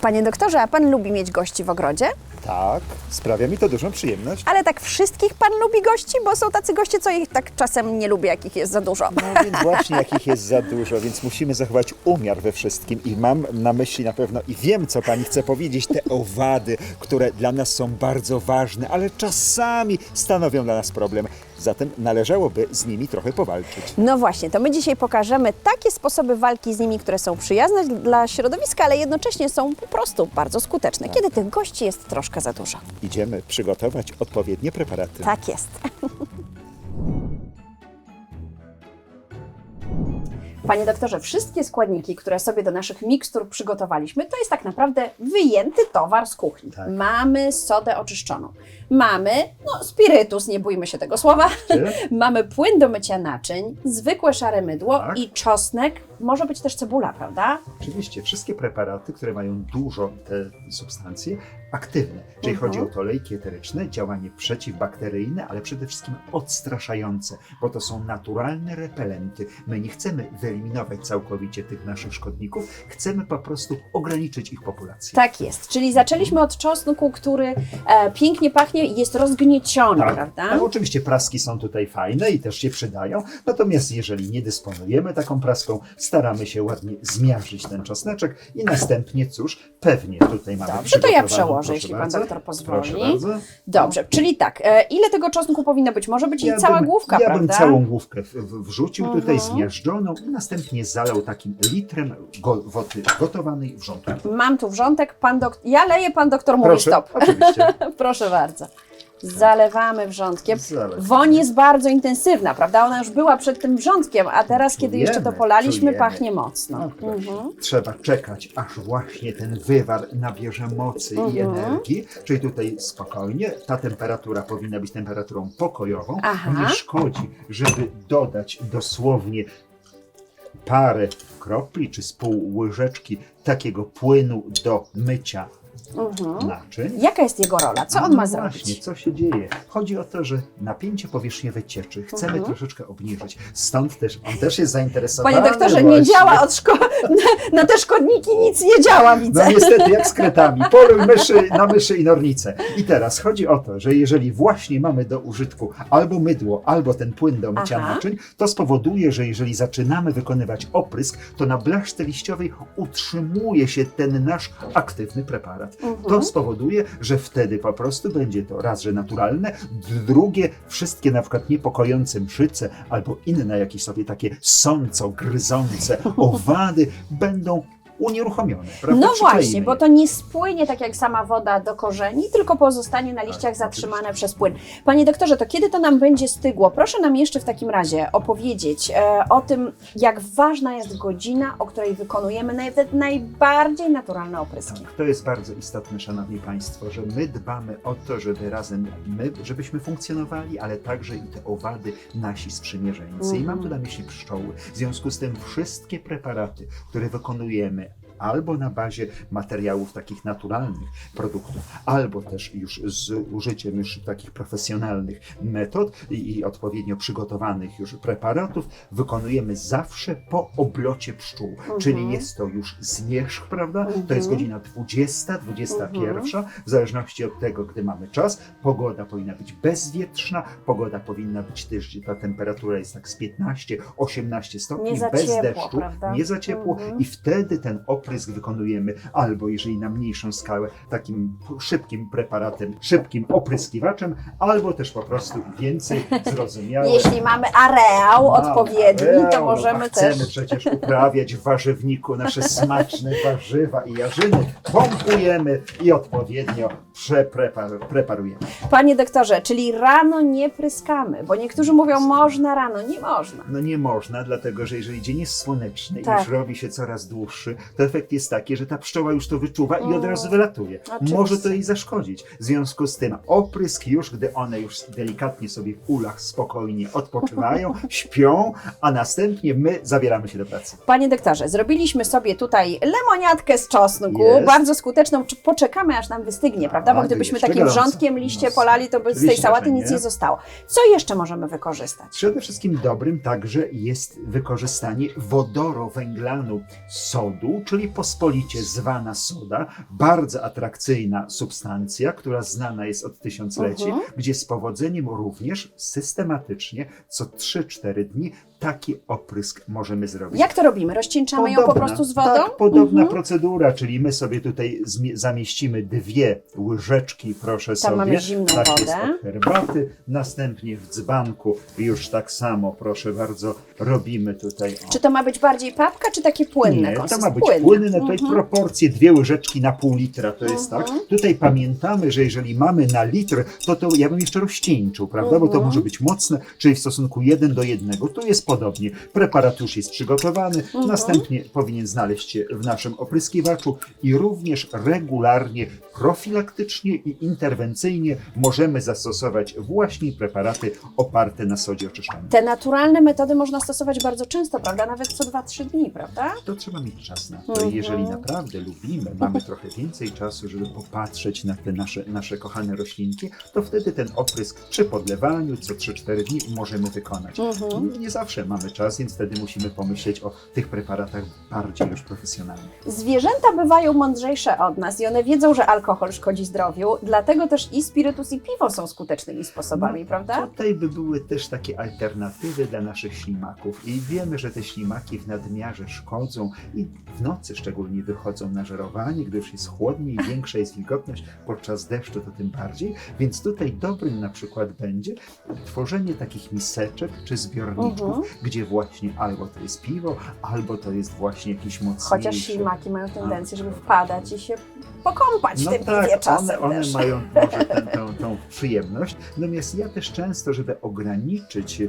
Panie doktorze, a pan lubi mieć gości w ogrodzie? Tak, sprawia mi to dużą przyjemność. Ale tak wszystkich pan lubi gości, bo są tacy goście, co ich tak czasem nie lubi, jakich jest za dużo. No więc właśnie jakich jest za dużo, więc musimy zachować umiar we wszystkim i mam na myśli na pewno i wiem, co pani chce powiedzieć, te owady, które dla nas są bardzo ważne, ale czasami stanowią dla nas problem. Zatem należałoby z nimi trochę powalczyć. No właśnie, to my dzisiaj pokażemy takie sposoby walki z nimi, które są przyjazne dla środowiska, ale jednocześnie są po prostu bardzo skuteczne, kiedy tych gości jest troszkę za dużo. Idziemy przygotować odpowiednie preparaty. Tak jest. Panie doktorze, wszystkie składniki, które sobie do naszych mikstur przygotowaliśmy, to jest tak naprawdę wyjęty towar z kuchni. Tak. Mamy sodę oczyszczoną, mamy no, spirytus, nie bójmy się tego słowa, mamy płyn do mycia naczyń, zwykłe szare mydło Tak. i czosnek, może być też cebula, prawda? Oczywiście wszystkie preparaty, które mają dużo te substancje aktywne, czyli Mhm. chodzi o to olejki eteryczne, działanie przeciwbakteryjne, ale przede wszystkim odstraszające, bo to są naturalne repelenty. My nie chcemy wyeliminować całkowicie tych naszych szkodników, chcemy po prostu ograniczyć ich populację. Tak jest, czyli zaczęliśmy od czosnku, który e, pięknie pachnie i jest rozgnieciony, Tak, prawda? tak, oczywiście praski są tutaj fajne i też się przydają, natomiast jeżeli nie dysponujemy taką praską, staramy się ładnie zmiażdżyć ten czosneczek i następnie, cóż, pewnie tutaj mamy Dobrze, to ja przełożę, jeśli pan bardzo. doktor pozwoli. Dobrze, czyli tak, e, ile tego czosnku powinno być? Może być i Ja cała bym, główka, ja prawda? bym całą główkę w, w, wrzucił tutaj Mhm. zmiażdżoną i następnie zalał takim litrem go, wody gotowanej wrzątki. Mam tu wrzątek, pan dok... ja leję, pan doktor mówi Proszę, stop. oczywiście. Proszę bardzo. Zalewamy wrzątkiem. Zalewamy. Woń jest bardzo intensywna, prawda? Ona już była przed tym wrzątkiem, a teraz, kiedy jeszcze to polaliśmy, czujemy. pachnie mocno. No, proszę. Mhm. Trzeba czekać, aż właśnie ten wywar nabierze mocy i Mhm. energii. Czyli tutaj spokojnie, ta temperatura powinna być temperaturą pokojową. Aha. Nie szkodzi, żeby dodać dosłownie parę kropli czy z pół łyżeczki takiego płynu do mycia Mhm. naczyń. Jaka jest jego rola? Co on No ma Właśnie, zrobić? co się dzieje? Chodzi o to, że napięcie powierzchniowe cieczy. Chcemy Mhm. troszeczkę obniżyć. Stąd też on też jest zainteresowany. Panie doktorze, nie właśnie. działa od szko... na, na te szkodniki nic nie działa, widzę. No niestety, jak z kretami. Poluj myszy na myszy i nornice. I teraz chodzi o to, że jeżeli właśnie mamy do użytku albo mydło, albo ten płyn do mycia Aha. naczyń, to spowoduje, że jeżeli zaczynamy wykonywać oprysk, to na blaszce liściowej utrzymuje się ten nasz aktywny preparat. Mhm. To spowoduje, że wtedy po prostu będzie to raz, że naturalne, drugie, wszystkie na przykład niepokojące mszyce albo inne jakieś sobie takie sąco, gryzące owady będą unieruchomione. Prawda? No właśnie, bo to nie spłynie tak jak sama woda do korzeni, tylko pozostanie na liściach Tak, zatrzymane przez płyn. Panie doktorze, to kiedy to nam będzie stygło? Proszę nam jeszcze w takim razie opowiedzieć e, o tym, jak ważna jest godzina, o której wykonujemy nawet najbardziej naturalne opryski. Tak, to jest bardzo istotne, Szanowni Państwo, że my dbamy o to, żeby razem my, żebyśmy funkcjonowali, ale także i te owady nasi sprzymierzeńcy. I mam tu na myśli pszczoły. W związku z tym wszystkie preparaty, które wykonujemy albo na bazie materiałów takich naturalnych produktów, albo też już z użyciem już takich profesjonalnych metod i, i odpowiednio przygotowanych już preparatów, wykonujemy zawsze po oblocie pszczół. Czyli jest to już zmierzch, prawda? To jest Mhm. godzina 20, 21, w zależności od tego, gdy mamy czas. Pogoda powinna być bezwietrzna, pogoda powinna być też, gdzie ta temperatura jest tak z 15, 18 stopni, bez ciepło, deszczu, prawda? nie za ciepło Mhm. i wtedy ten oprysk wykonujemy albo jeżeli na mniejszą skalę takim szybkim preparatem, szybkim opryskiwaczem, albo też po prostu więcej zrozumiałe. Jeśli mamy areał Mamy odpowiedni, areał, to no, możemy a chcemy też. przecież uprawiać w warzywniku nasze smaczne warzywa i jarzyny. Pompujemy i odpowiednio przepreparujemy. Panie doktorze, czyli rano nie pryskamy, bo niektórzy mówią można rano, nie można. No nie można, dlatego że jeżeli dzień jest słoneczny i Tak. już robi się coraz dłuższy, to efekt jest taki, że ta pszczoła już to wyczuwa i od razu wylatuje. Oczywiście. Może to jej zaszkodzić. W związku z tym oprysk już, gdy one już delikatnie sobie w ulach spokojnie odpoczywają, śpią, a następnie my zabieramy się do pracy. Panie doktorze, zrobiliśmy sobie tutaj lemoniatkę z czosnku, Jest. bardzo skuteczną. Czy Poczekamy, aż nam wystygnie, prawda? Bo gdybyśmy takim wrzątkiem liście No, polali, to by z tej sałaty nic nie. zostało. Co jeszcze możemy wykorzystać? Przede wszystkim dobrym także jest wykorzystanie wodorowęglanu sodu, czyli pospolicie zwana soda, bardzo atrakcyjna substancja, która znana jest od tysiącleci, Mhm. gdzie z powodzeniem również systematycznie co 3-4 dni taki oprysk możemy zrobić. Jak to robimy? Rozcieńczamy ją po prostu z wodą? Tak, podobna Mhm. procedura, czyli my sobie tutaj zamieścimy dwie łyżeczki, proszę sobie. mamy zimną tak jest wodę. od herbaty. Następnie w dzbanku już tak samo, proszę bardzo, robimy tutaj. O. Czy to ma być bardziej papka, czy takie płynne Nie, to ma być płynne. tutaj Mhm. proporcje dwie łyżeczki na pół litra to jest Mhm. tak. Tutaj pamiętamy, że jeżeli mamy na litr, to to ja bym jeszcze rozcieńczył, prawda, bo to Mhm. może być mocne, czyli w stosunku 1 do 1. Tu jest podobnie. Preparat już jest przygotowany, Mhm. następnie powinien znaleźć się w naszym opryskiwaczu i również regularnie, profilaktycznie i interwencyjnie możemy zastosować właśnie preparaty oparte na sodzie oczyszczonej. Te naturalne metody można stosować bardzo często, prawda? Nawet co 2-3 dni, prawda? To trzeba mieć czas na to. Mhm. Jeżeli naprawdę lubimy, mamy trochę więcej czasu, żeby popatrzeć na te nasze, nasze kochane roślinki, to wtedy ten oprysk przy podlewaniu co 3-4 dni możemy wykonać. Mhm. Nie zawsze mamy czas, więc wtedy musimy pomyśleć o tych preparatach bardziej już profesjonalnie. Zwierzęta bywają mądrzejsze od nas i one wiedzą, że alkohol szkodzi zdrowiu, dlatego też i spirytus i piwo są skutecznymi sposobami, No, prawda? Tutaj by były też takie alternatywy dla naszych ślimaków. I wiemy, że te ślimaki w nadmiarze szkodzą i w nocy szczególnie wychodzą na żerowanie, gdy już jest chłodniej, większa jest wilgotność, podczas deszczu to tym bardziej. Więc tutaj dobrym na przykład będzie tworzenie takich miseczek czy zbiorniczków, Mhm. Gdzie właśnie albo to jest piwo, albo to jest właśnie jakiś mocniejszy. Chociaż ślimaki mają tendencję, żeby wpadać i się pokąpać w No tym tak, piwie czasem one, one też. mają może tę, tę, tą przyjemność. Natomiast ja też często, żeby ograniczyć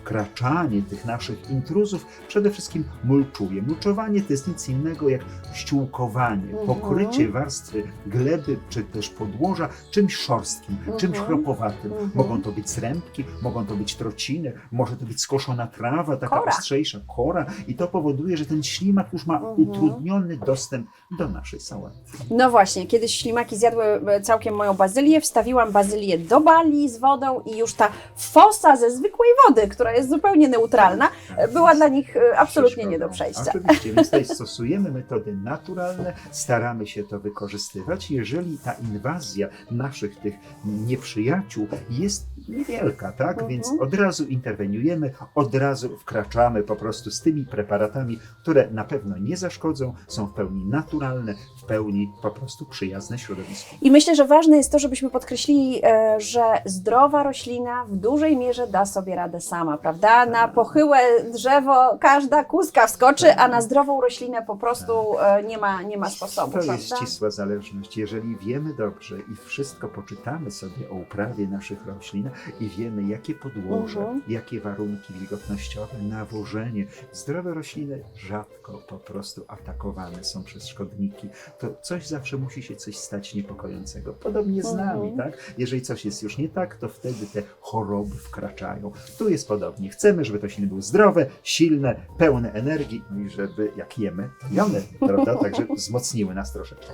wkraczanie tych naszych intruzów, przede wszystkim mulczuję. Mulczowanie to jest nic innego jak ściółkowanie, Mhm. pokrycie warstwy gleby czy też podłoża czymś szorstkim, czymś Mhm. chropowatym. Mhm. Mogą to być srębki, mogą to być trociny, może to być skoszona trawa, taka Kora. ostrzejsza kora i to powoduje, że ten ślimak już ma Mhm. utrudniony dostęp do naszej sałaty. No właśnie, kiedyś ślimaki zjadły e, całkiem moją bazylię, wstawiłam bazylię do bali z wodą i już ta fosa ze zwykłej wody, która jest zupełnie neutralna, e, była dla nich e, absolutnie nie do przejścia. Oczywiście, więc tutaj stosujemy metody naturalne, staramy się to wykorzystywać. Jeżeli ta inwazja naszych tych nieprzyjaciół jest niewielka, tak? Mhm. Więc od razu interweniujemy, od razu wkraczamy po prostu z tymi preparatami, które na pewno nie zaszkodzą, są w pełni naturalne, pełni po prostu przyjazne środowisku. I myślę, że ważne jest to, żebyśmy podkreślili, e, że zdrowa roślina w dużej mierze da sobie radę sama, prawda? Na pochyłe drzewo każda kózka wskoczy, a na zdrową roślinę po prostu e, nie ma, nie ma sposobu, To jest prawda? ścisła zależność. Jeżeli wiemy dobrze i wszystko poczytamy sobie o uprawie naszych roślin i wiemy, jakie podłoże, Mhm. jakie warunki wilgotnościowe, nawożenie, zdrowe rośliny rzadko po prostu atakowane są przez szkodniki, to coś zawsze musi się coś stać niepokojącego. Podobnie z nami, Mhm. tak? Jeżeli coś jest już nie tak, to wtedy te choroby wkraczają. Tu jest podobnie. Chcemy, żeby te rośliny były zdrowe, silne, pełne energii no i żeby jak jemy, to i one, prawda? Także wzmocniły nas troszeczkę.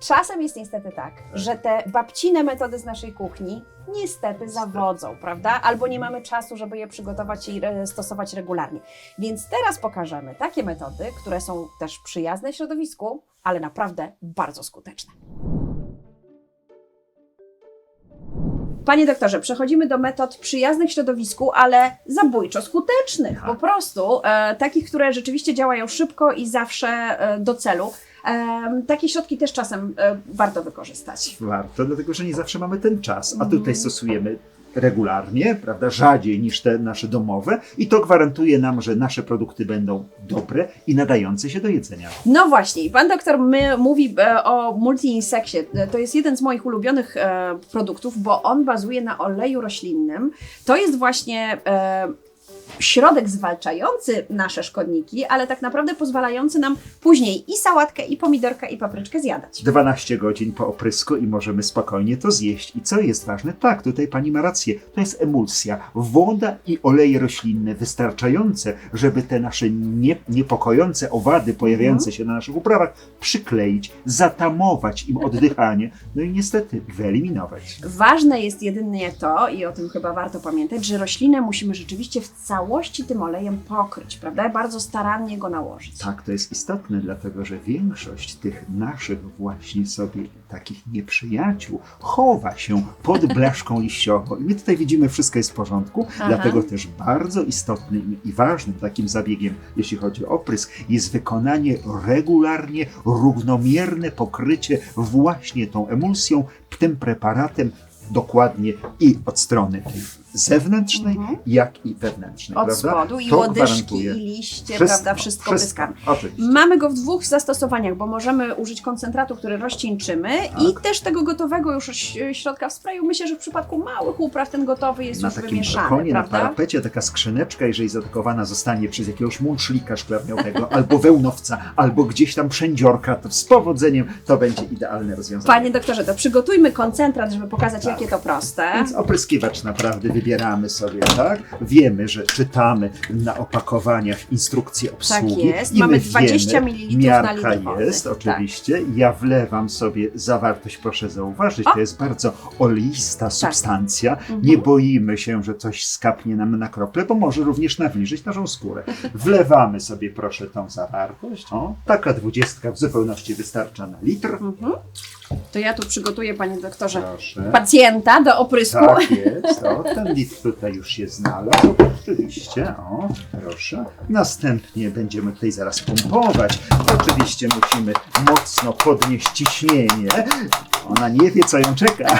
Czasem jest niestety tak, że te babcine metody z naszej kuchni niestety zawodzą, prawda? Albo nie mamy czasu, żeby je przygotować i stosować regularnie. Więc teraz pokażemy takie metody, które są też przyjazne środowisku, ale naprawdę bardzo skuteczne. Panie doktorze, przechodzimy do metod przyjaznych środowisku, ale zabójczo skutecznych. Po Tak. prostu e, takich, które rzeczywiście działają szybko i zawsze e, do celu. Takie środki też czasem e, warto wykorzystać. Warto, dlatego że nie zawsze mamy ten czas, a Mhm. tutaj stosujemy regularnie, prawda, rzadziej niż te nasze domowe i to gwarantuje nam, że nasze produkty będą dobre i nadające się do jedzenia. No właśnie, pan doktor my, mówi e, o multi-insekcie. E, To jest jeden z moich ulubionych e, produktów, bo on bazuje na oleju roślinnym. To jest właśnie e, środek zwalczający nasze szkodniki, ale tak naprawdę pozwalający nam później i sałatkę, i pomidorkę, i papryczkę zjadać. 12 godzin po oprysku i możemy spokojnie to zjeść. I co jest ważne? Tak, tutaj pani ma rację. To jest emulsja. Woda i oleje roślinne wystarczające, żeby te nasze nie, niepokojące owady pojawiające się na naszych uprawach przykleić, zatamować im oddychanie, no i niestety wyeliminować. Ważne jest jedynie to, i o tym chyba warto pamiętać, że roślinę musimy rzeczywiście w całości tym olejem pokryć, prawda? Bardzo starannie go nałożyć. Tak, to jest istotne, dlatego że większość tych naszych właśnie sobie takich nieprzyjaciół chowa się pod blaszką liściową. I my tutaj widzimy, wszystko jest w porządku, Aha. dlatego też bardzo istotnym i ważnym takim zabiegiem, jeśli chodzi o oprysk, jest wykonanie regularnie, równomierne pokrycie właśnie tą emulsją, tym preparatem dokładnie i od strony tej zewnętrznej, Mhm. jak i wewnętrznej. Od prawda? spodu i To łodyżki, i liście, prawda? Wszystko pryskamy. Oczywiście. Mamy go w dwóch zastosowaniach, bo możemy użyć koncentratu, który rozcieńczymy i Tak. też tego gotowego już ś- środka w sprayu. Myślę, że w przypadku małych upraw ten gotowy jest na już takim wymieszany, balkonie, na prawda? parapecie taka skrzyneczka, jeżeli zaatakowana zostanie przez jakiegoś mączlika szklarniowego, albo wełnowca, albo gdzieś tam przędziorka, to z powodzeniem to będzie idealne rozwiązanie. Panie doktorze, to przygotujmy koncentrat, żeby pokazać, Tak. jakie to proste. Więc opryskiwacz naprawdę wybieramy sobie, tak? Wiemy, że czytamy na opakowaniach instrukcję obsługi. Tak jest. i Mamy my 20 wiemy, ml na Miarka wody. jest, Tak. oczywiście. Ja wlewam sobie zawartość, proszę zauważyć, O! to jest bardzo oleista substancja. Mhm. Nie boimy się, że coś skapnie nam na krople, bo może również nawilżyć naszą skórę. Wlewamy sobie, proszę, tą zawartość. O, taka dwudziestka w zupełności wystarcza na litr. Mhm. To ja tu przygotuję, panie doktorze, Proszę. pacjenta do oprysku. Tak jest, o, ten litr tutaj już się znalazł, oczywiście, o, proszę. Następnie będziemy tutaj zaraz pompować. Oczywiście musimy mocno podnieść ciśnienie. Ona nie wie, co ją czeka.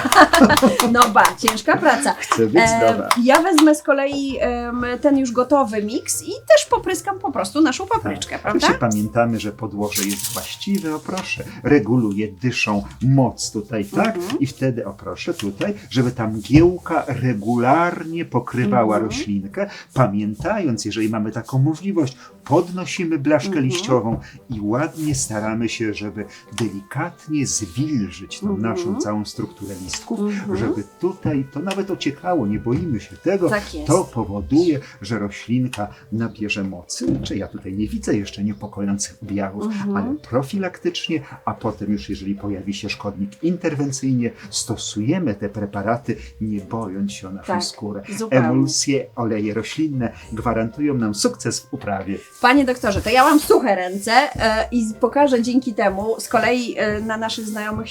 No ba, ciężka praca. Chce być E, zdrowa. ja wezmę z kolei em, ten już gotowy miks i też popryskam po prostu naszą papryczkę, prawda? Oczywiście pamiętamy, że podłoże jest właściwe, o proszę, reguluje dyszą moc tutaj, tak? Mhm. I wtedy, o proszę, tutaj, żeby ta mgiełka regularnie pokrywała Mhm. roślinkę, pamiętając, jeżeli mamy taką możliwość, podnosimy blaszkę Mhm. liściową i ładnie staramy się, żeby delikatnie zwilżyć tą. Naszą całą strukturę listków, Mhm. żeby tutaj to nawet ociekało, nie boimy się tego, Tak jest. to powoduje, że roślinka nabierze mocy. Czy ja tutaj nie widzę jeszcze niepokojących objawów, Mhm. ale profilaktycznie, a potem już jeżeli pojawi się szkodnik interwencyjnie, stosujemy te preparaty, nie bojąc się o naszą Tak, skórę. zupełnie. Emulsje, oleje roślinne gwarantują nam sukces w uprawie. Panie doktorze, to ja mam suche ręce e, i pokażę dzięki temu z kolei e, na naszych znajomych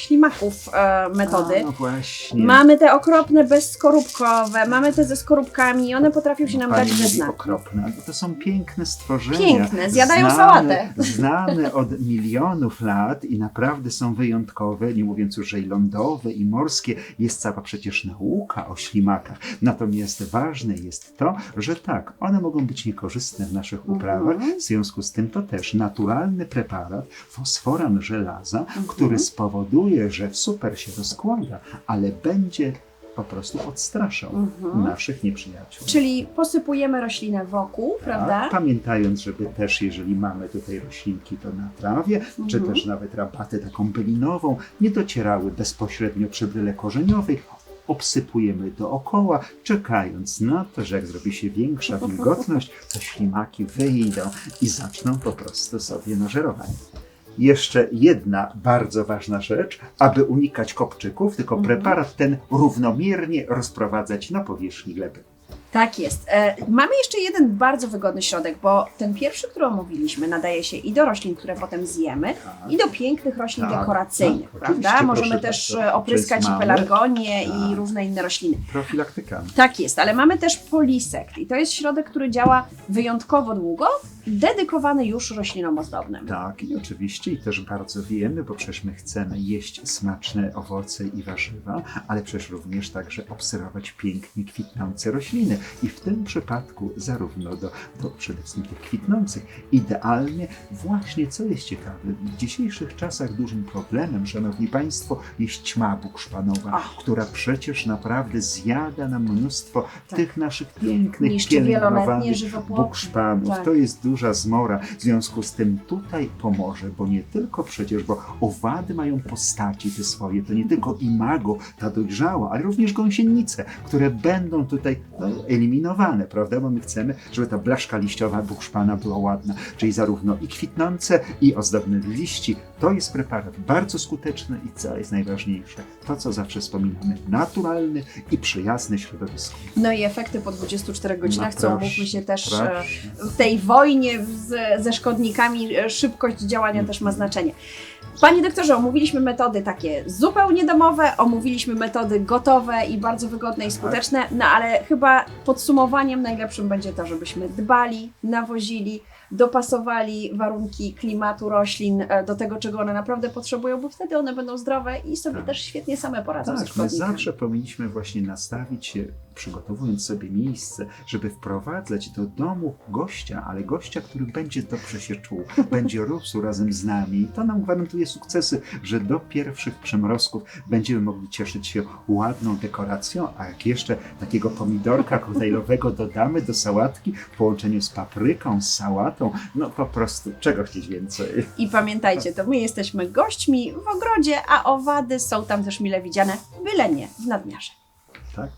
e, metody. A, no właśnie. Mamy te okropne bezskorupkowe, mamy te ze skorupkami i one potrafią się nam Pani dać we mówi okropne, ale to są piękne stworzenia. Piękne, zjadają sałatę. Znane od milionów lat i naprawdę są wyjątkowe, nie mówiąc już, że i lądowe, i morskie. Jest cała przecież nauka o ślimakach. Natomiast ważne jest to, że tak, one mogą być niekorzystne w naszych Mhm. uprawach. W związku z tym to też naturalny preparat fosforan żelaza, Mhm. który spowoduje, że super się rozkłada, ale będzie po prostu odstraszał Mhm. naszych nieprzyjaciół. Czyli posypujemy roślinę wokół, prawda? Tak, pamiętając, żeby też, jeżeli mamy tutaj roślinki, to na trawie, czy Mhm. też nawet rabatę taką bylinową, nie docierały bezpośrednio przy bryle korzeniowej. Obsypujemy dookoła, czekając na to, że jak zrobi się większa wilgotność, to ślimaki wyjdą i zaczną po prostu sobie nażerować. Jeszcze jedna bardzo ważna rzecz, aby unikać kopczyków, tylko Mhm. preparat ten równomiernie rozprowadzać na powierzchni gleby. Tak jest. E, mamy jeszcze jeden bardzo wygodny środek, bo ten pierwszy, który omówiliśmy, nadaje się i do roślin, które potem zjemy, Tak. i do pięknych roślin Tak, dekoracyjnych, tak, prawda? Możemy też bardzo. e, opryskać i pelargonie i Tak. różne inne rośliny. Profilaktykami. Tak jest, ale mamy też polisekt i to jest środek, który działa wyjątkowo długo dedykowany już roślinom ozdobnym. Tak, i oczywiście, i też bardzo wiemy, bo przecież my chcemy jeść smaczne owoce i warzywa, ale przecież również także obserwować pięknie kwitnące rośliny. I w tym przypadku zarówno do, do przede wszystkim tych kwitnących, idealnie właśnie, co jest ciekawe, w dzisiejszych czasach dużym problemem, szanowni państwo, jest ćma bukszpanowa, Ach. która przecież naprawdę zjada nam mnóstwo Tak. tych naszych pięknych, Niszczy pielęgnowanych bukszpanów. Tak. To jest duża zmora. W związku z tym tutaj pomoże, bo nie tylko przecież, bo owady mają postaci te swoje, to nie tylko imago, ta dojrzała, ale również gąsienice, które będą tutaj no, eliminowane, prawda? Bo my chcemy, żeby ta blaszka liściowa bukszpana była ładna, czyli zarówno i kwitnące, i ozdobne liści. To jest preparat bardzo skuteczny i co jest najważniejsze, to co zawsze wspominamy, naturalny i przyjazny środowisku. No i efekty po 24 godzinach, No co mówmy się też w tej wojnie z, ze szkodnikami e, szybkość działania też ma znaczenie. Panie doktorze, omówiliśmy metody takie zupełnie domowe, omówiliśmy metody gotowe i bardzo wygodne i skuteczne, no ale chyba podsumowaniem najlepszym będzie to, żebyśmy dbali, nawozili, dopasowali warunki klimatu roślin e, do tego, czego one naprawdę potrzebują, bo wtedy one będą zdrowe i sobie Tak. też świetnie same poradzą ze Tak, my szkodnikami. zawsze powinniśmy właśnie nastawić się, przygotowując sobie miejsce, żeby wprowadzać do domu gościa, ale gościa, który będzie dobrze się czuł, będzie rósł razem z nami. I to nam gwarantuje sukcesy, że do pierwszych przymrozków będziemy mogli cieszyć się ładną dekoracją, a jak jeszcze takiego pomidorka koktajlowego dodamy do sałatki w połączeniu z papryką, z no po prostu czego chcieć więcej. I pamiętajcie, to my jesteśmy gośćmi w ogrodzie, a owady są tam też mile widziane, byle nie w nadmiarze. Tak?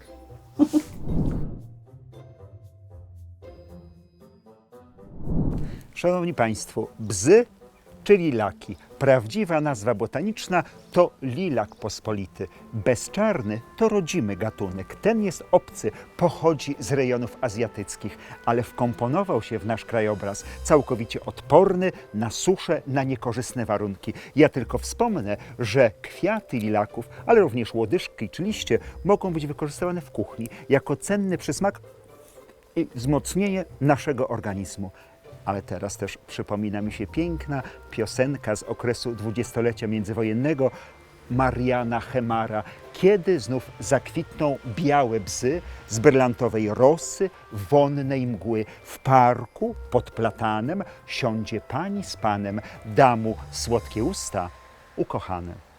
Szanowni Państwo, bzy czy lilaki. Prawdziwa nazwa botaniczna to lilak pospolity. Bezczarny to rodzimy gatunek. Ten jest obcy, pochodzi z rejonów azjatyckich, ale wkomponował się w nasz krajobraz, całkowicie odporny na suszę, na niekorzystne warunki. Ja tylko wspomnę, że kwiaty lilaków, ale również łodyżki czy liście mogą być wykorzystywane w kuchni jako cenny przysmak i wzmocnienie naszego organizmu. Ale teraz też przypomina mi się piękna piosenka z okresu dwudziestolecia międzywojennego Mariana Chemara. Kiedy znów zakwitną białe bzy z brylantowej rosy, wonnej mgły. W parku pod platanem siądzie pani z panem, da mu słodkie usta ukochane.